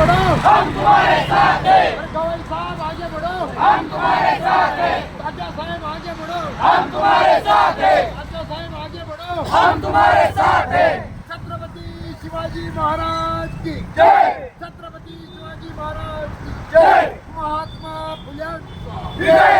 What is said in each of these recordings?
बढ़ो हम तुम्हारे साथ हैं गवाई साहब आगे बढ़ो हम तुम्हारे साथ हैं साहब आगे बढ़ो हम तुम्हारे साथ हैं साहब आगे बढ़ो हम तुम्हारे साथ हैं छत्रपति शिवाजी महाराज की जय. छत्रपति शिवाजी महाराज की जय. महात्मा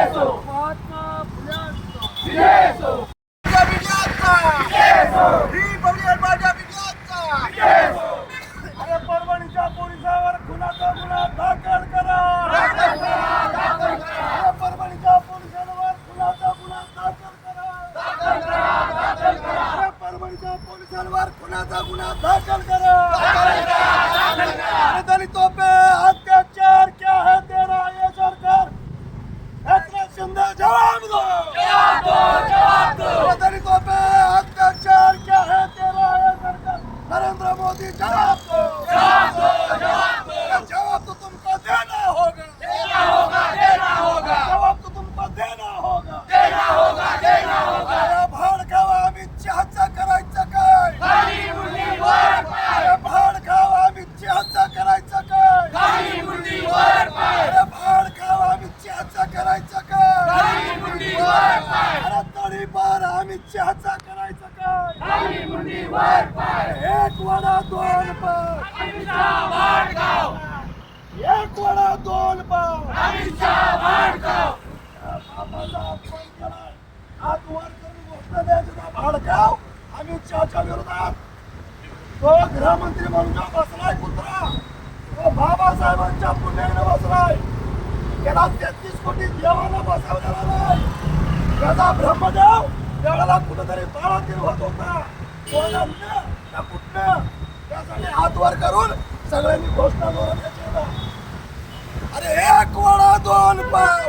असो. महात्मा फुल्यांचा विजय असो अरे परभणीच्या पोलिसावर खुनाचा गुन्हा दाखल करा अरे परभणीच्या पोलिसांवर खुनाचा गुन्हा दाखल करा अरे पोलिसांवर खुनाचा गुन्हा दाखल करा. अरे दलितों पे अत्याचार क्या है तेरा ये सरकार. एकनाथ शिंदे जवाब दो. अरे दलितों पे अत्याचार क्या है तेरा ये सरकार. नरेंद्र मोदी जवाब दो. जवाब तो तुमको देना होगा देना होगा देना होगा जवाब तो तुमको देना होगा देना होगा देना होगा भाड खावा अमित शहाचा करायचं काय अरे भाड खावा अमित शहाचा करायचं काय अरे भाड खावा अमित शहाचा करायचं काय अरे शहाचा करायचं काय? एक वडा दोन पाव एक वडा दोन पाव बाबाचा अपमान वर करून घोषणा द्यायची ना भाडकाव अमित शहाच्या विरोधात तो गृहमंत्री म्हणून जो बसलाय कुत्रा तो बाबासाहेबांच्या पुण्याने बसलाय. त्याला तेहतीस कोटी देवाला बसवलेला नाही. त्याचा ब्रह्मदेव त्याला कुठेतरी ताळातील होत होता. कुठनं. त्यासाठी हात वर करून सगळ्यांनी घोषणा जोरात केली अरे एक वडा दोन पाव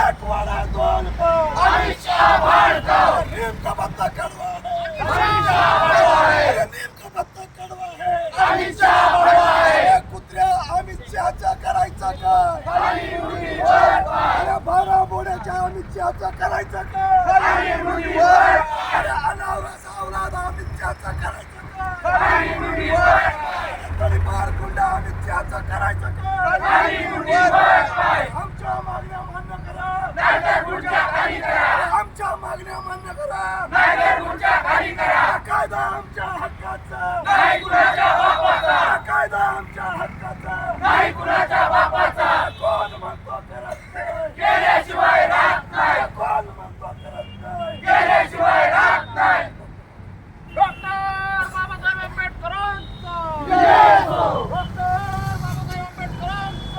एक वडा दोन पाव नीम का पत्ता कड़वा है अरे नीम का पत्ता कड़वा है अरे कुत्र्या अमित शहाचा करायचा काय अरे बारा बोड्याच्या अमित शहाचा करायचा काय अरे अनावरा सावरात अमित शहाचा करायचा काय अरे तडीपार गुंडा अमित शहाचा करायचा काय आमच्या मागण्या मान्य करा आमच्या मागण्या मान्य करा. हा कायदा आमच्या हक्काचा. हा कायदा आमच्या हक्काचा कोण म्हणतो करत नाही कोण म्हणतो करत नाही डॉक्टर बाबासाहेब आंबेडकरांचा डॉक्टर बाबासाहेब आंबेडकरांचा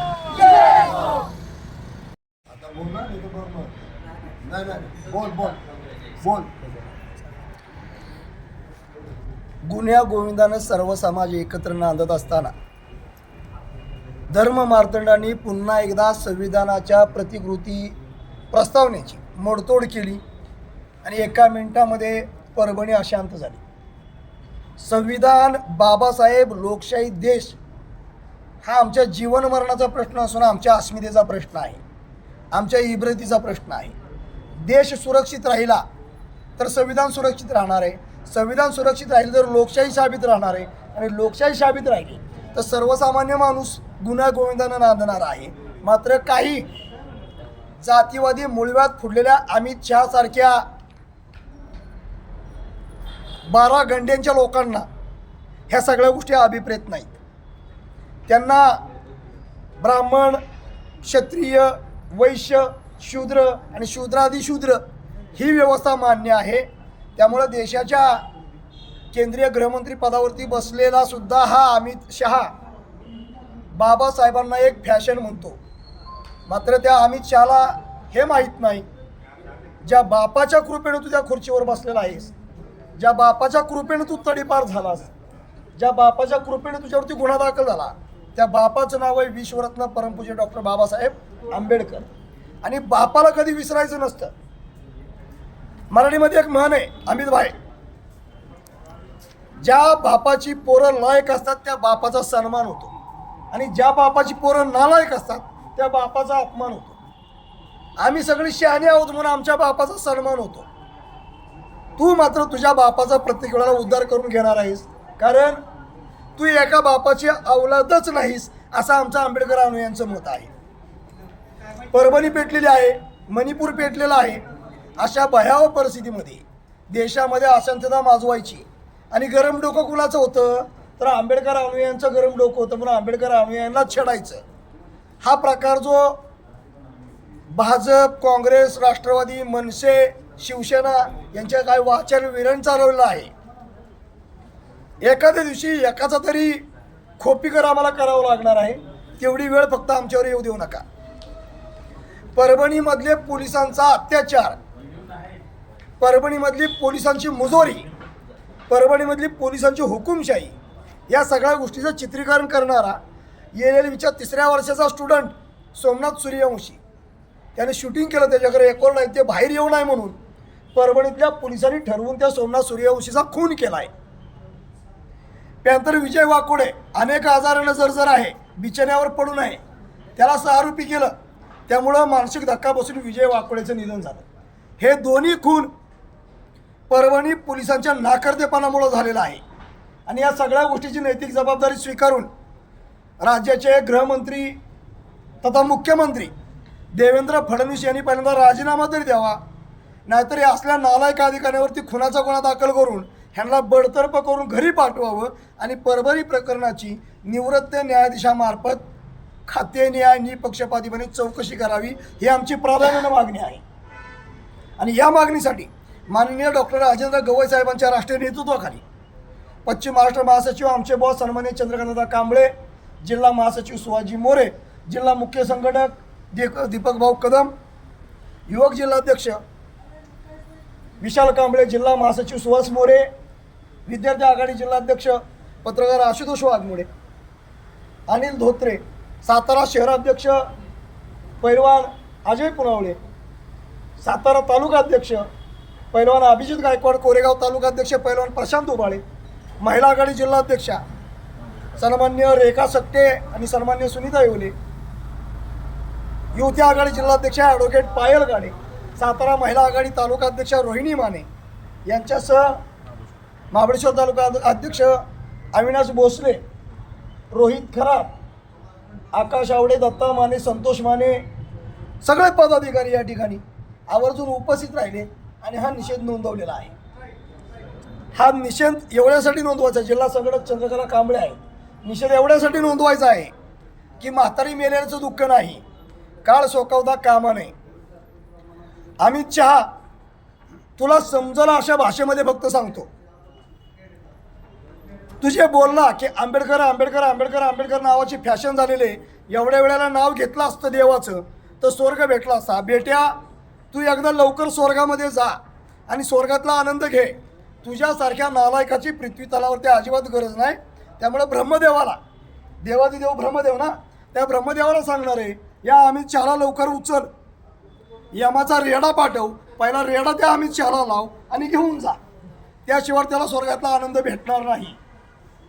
आता बोल ना नाही तर बरोबर नाही नाही बोल बोल बोल गुन्ह्या गोविंदानं सर्व समाज एकत्र नांदत असताना धर्म मार्तंडांनी पुन्हा एकदा संविधानाच्या प्रतिकृती प्रस्तावनेची मोडतोड केली आणि एका मिनिटामध्ये परभणी अशांत झाली. संविधान बाबासाहेब लोकशाही देश हा आमच्या जीवनमरणाचा प्रश्न असून आमच्या अस्मितेचा प्रश्न आहे. आमच्या इब्रतीचा प्रश्न आहे. देश सुरक्षित राहिला तर संविधान सुरक्षित राहणार आहे. संविधान सुरक्षित राहिलं तर लोकशाही साबित राहणार आहे. आणि लोकशाही साबित राहिली तर सर्वसामान्य माणूस गुन्हा गोविंदानं नांदणार आहे. मात्र काही जातीवादी मुळव्यात फुडलेल्या अमित शहासारख्या बारा गंड्यांच्या लोकांना ह्या सगळ्या गोष्टी अभिप्रेत नाहीत. त्यांना ब्राह्मण क्षत्रिय वैश्य शूद्र आणि शूद्रादिशूद्र ही व्यवस्था मान्य आहे. त्यामुळं देशाच्या केंद्रीय गृहमंत्री पदावरती बसलेला सुद्धा हा अमित शहा बाबासाहेबांना एक फॅशन म्हणतो. मात्र त्या अमित शहाला हे माहीत नाही. ज्या बापाच्या कृपेनं तू त्या खुर्चीवर बसलेला आहेस ज्या बापाच्या कृपेनं तू तडीपार झालास ज्या बापाच्या कृपेनं तुझ्यावरती गुन्हा दाखल झाला त्या बापाचं नाव आहे विश्वरत्न परमपूज्य डॉक्टर बाबासाहेब आंबेडकर. आणि बापाला कधी विसरायचं नसतं. मराठीमध्ये एक म्हण आहे अमित भाई. ज्या बापाची पोरं लायक असतात त्या बापाचा सन्मान होतो. आणि ज्या बापाची पोरं नालायक असतात त्या बापाचा अपमान होतो. आम्ही सगळी शहाणे आहोत म्हणून आमच्या बापाचा सन्मान होतो. तू मात्र तुझ्या बापाचा प्रत्येक वेळेला उद्धार करून घेणार आहेस. कारण तू एका बापाची अवलादच नाहीस असं आमचं आंबेडकर अनुयांचं मत आहे. परभणी पेटलेली आहे मणिपूर पेटलेलं आहे. अशा भयावह परिस्थितीमध्ये देशामध्ये अशांतता माजवायची. आणि गरम डोकं कुणाचं होतं? तर आंबेडकर अनुयायांचं गरम डोकं होतं म्हणून आंबेडकर अनुयायांना छेडायचं. हा प्रकार जो भाजप काँग्रेस राष्ट्रवादी मनसे शिवसेना यांच्या काय वाचन विरण चालवलेलं आहे. एखाद्या दिवशी एकाचा तरी खोपीकर आम्हाला करावं लागणार आहे. तेवढी वेळ फक्त आमच्यावर येऊ देऊ नका. परभणीमधले पोलिसांचा अत्याचार परभणीमधली पोलिसांची मुजोरी परभणीमधली पोलिसांची हुकुमशाही या सगळ्या गोष्टीचं चित्रीकरण करणारा एल एल विचार तिसऱ्या वर्षाचा स्टुडंट सोमनाथ सूर्यवंशी. त्याने शूटिंग केलं त्याच्याकडे रेकॉर्ड नाही ते बाहेर येऊ नये म्हणून परभणीतल्या पोलिसांनी ठरवून त्या सोमनाथ सूर्यवंशीचा खून केला आहे त्यानंतर विजय वाकोडे अनेक आजारानं जर्जर आहे बिचण्यावर पडून आहे त्याला सहारूपी केलं. त्यामुळं मानसिक धक्का बसून विजय वाकोडेचं निधन झालं. हे दोन्ही खून परभणी पोलिसांच्या नाकर्तेपणामुळं झालेला आहे. आणि या सगळ्या गोष्टीची नैतिक जबाबदारी स्वीकारून राज्याचे गृहमंत्री तथा मुख्यमंत्री देवेंद्र फडणवीस यांनी पहिल्यांदा राजीनामा तरी द्यावा नाहीतर या असल्या नालायक अधिकाऱ्यावरती खुनाचा गुन्हा दाखल करून ह्यांना बडतर्फ करून घरी पाठवावं आणि परभणी प्रकरणाची निवृत्त न्यायाधीशामार्फत खाते न्याय निपक्षपातीपणे चौकशी करावी ही आमची प्राधान्यानं मागणी आहे. आणि या मागणीसाठी माननीय डॉक्टर राजेंद्र गवई साहेबांच्या राष्ट्रीय नेतृत्वाखाली पश्चिम महाराष्ट्र महासचिव आमचे बॉस सन्मान्य चंद्रकांतदा कांबळे जिल्हा महासचिव सुहाजी मोरे जिल्हा मुख्य संघटक दीप दीपकभाऊ कदम युवक जिल्हाध्यक्ष विशाल कांबळे जिल्हा महासचिव सुहास मोरे विद्यार्थी आघाडी जिल्हाध्यक्ष पत्रकार आशुतोष वाघमोडे अनिल धोत्रे सातारा शहराध्यक्ष पैलवान अजय पुनावळे सातारा तालुका अध्यक्ष पैलवान अभिजित गायकवाड कोरेगाव तालुकाध्यक्ष पैलवान प्रशांत उबाळे महिला आघाडी जिल्हाध्यक्षा सन्मान्य रेखा सक्ते आणि सन्मान्य सुनीता येवले युवती आघाडी जिल्हाध्यक्षा ॲडव्होकेट पायल गाडे सातारा महिला आघाडी तालुकाध्यक्ष रोहिणी माने यांच्यासह महाबळेश्वर तालुका अध्यक्ष अविनाश भोसले रोहित खराब आकाश आवडे दत्ता माने संतोष माने सगळे पदाधिकारी या ठिकाणी आवर्जून उपस्थित राहिले. आणि हा निषेध नोंदवलेला आहे. हा निषेध एवढ्यासाठी नोंदवायचा जिल्हा संघटक चंद्रकला कांबळे आहे. निषेध एवढ्यासाठी नोंदवायचा आहे की म्हातारी मेल्याचं दुःख नाही काळ सोकावता कामा नये. अमित चहा तुला समजला अशा भाषेमध्ये फक्त सांगतो. तुझे बोलला की आंबेडकर आंबेडकर आंबेडकर आंबेडकर नावाची फॅशन झालेले एवढ्या वेळेला नाव घेतलं असतं देवाचं तर स्वर्ग भेटला असता. बेट्या तू एकदा लवकर स्वर्गामध्ये जा आणि स्वर्गातला आनंद घे. तुझ्यासारख्या नालायकाची पृथ्वी तलावरती अजिबात गरज नाही. त्यामुळे ब्रह्मदेवाला देवादिदेव ब्रह्मदेव ना त्या ब्रह्मदेवाला सांगणार आहे या आम्ही चाला लवकर उचल. यमाचा रेडा पाठव. पहिला रेडा त्या आम्ही चाला लाव आणि घेऊन जा. त्याशिवाय त्याला स्वर्गातला आनंद भेटणार नाही.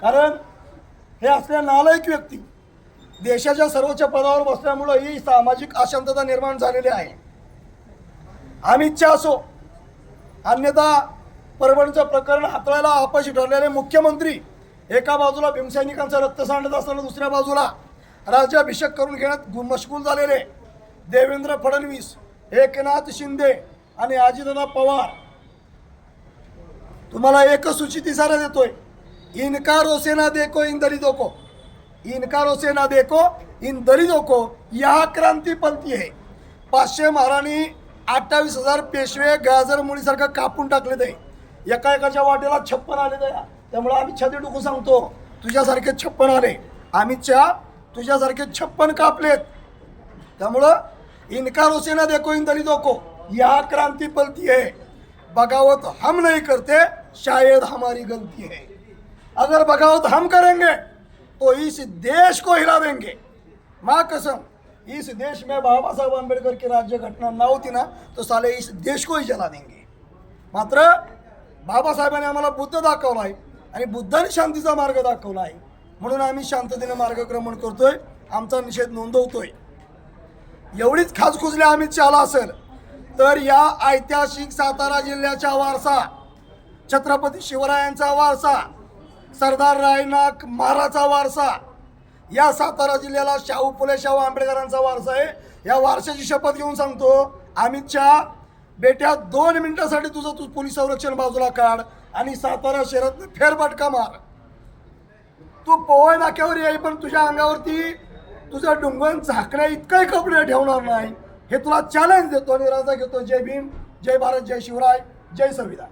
कारण हे असल्या नालायक व्यक्ती देशाच्या सर्वोच्च पदावर बसल्यामुळं ही सामाजिक अशांतता निर्माण झालेली आहे. अमितच्या असो अन्यथा परभणीचं प्रकरण हाताळायला अपयशी ठरलेले मुख्यमंत्री एका बाजूला भीमसैनिकांचं रक्त सांडत असताना दुसऱ्या बाजूला राज्याभिषेक करून घेण्यात मशगूल झालेले देवेंद्र फडणवीस एकनाथ शिंदे आणि अजितदादा पवार. तुम्हाला एकच सूचित इशारा देतोय. इनकार से देखो इन दलितों को इनकार से देखो इन दलितों को यहा क्रांती पलती है पाचशे महाराणी अठ्ठावीस हजार पेशवे गाजर मुळीसारखं कापून टाकले ते. एका एकाच्या वाटेला छप्पन आले त्या त्यामुळे आम्ही छाती टुकू सांगतो. तुझ्यासारखे छप्पन आले. अमित तुझ्यासारखे छप्पन कापलेत. त्यामुळं इनकार होसेना देखो इन दलितों को यह क्रांति पलती है बगावत हम नहीं करते शायद हमारी गलती है अगर बगावत हम करेंगे तो इस देश को हिला देंगे. माँ कसम इस देश में बाबा साहब अम्बेडकर की राज्य घटना ना होती ना तो साले इस देश को ही जला देंगे। मात्र बाबासाहेबांनी आम्हाला बुद्ध दाखवला आहे आणि बुद्धाने शांतीचा मार्ग दाखवला आहे म्हणून आम्ही शांततेने मार्गक्रमण करतोय आमचा निषेध नोंदवतोय. एवढीच खाजखुजल्या आम्ही चाला असेल तर या ऐतिहासिक सातारा जिल्ह्याचा वारसा छत्रपती शिवरायांचा वारसा सरदार रायनाक महाराचा वारसा या सातारा जिल्ह्याला शाहू फुले शाहू आंबेडकरांचा वारसा आहे. या वारशाची शपथ घेऊन सांगतो. अमित शहा बेट्या दोन मिनिटासाठी तुझं तू पोलीस संरक्षण बाजूला काढ आणि सातारा शहरात फेरफटका मार. तू पोवळ नाक्यावर येई पण तुझ्या अंगावरती तुझं डुंगण झाकण्या इतकंही कपडे ठेवणार नाही. हे तुला चॅलेंज देतो आणि राजा घेतो. जय भीम जय भारत जय शिवराय जय संविधान.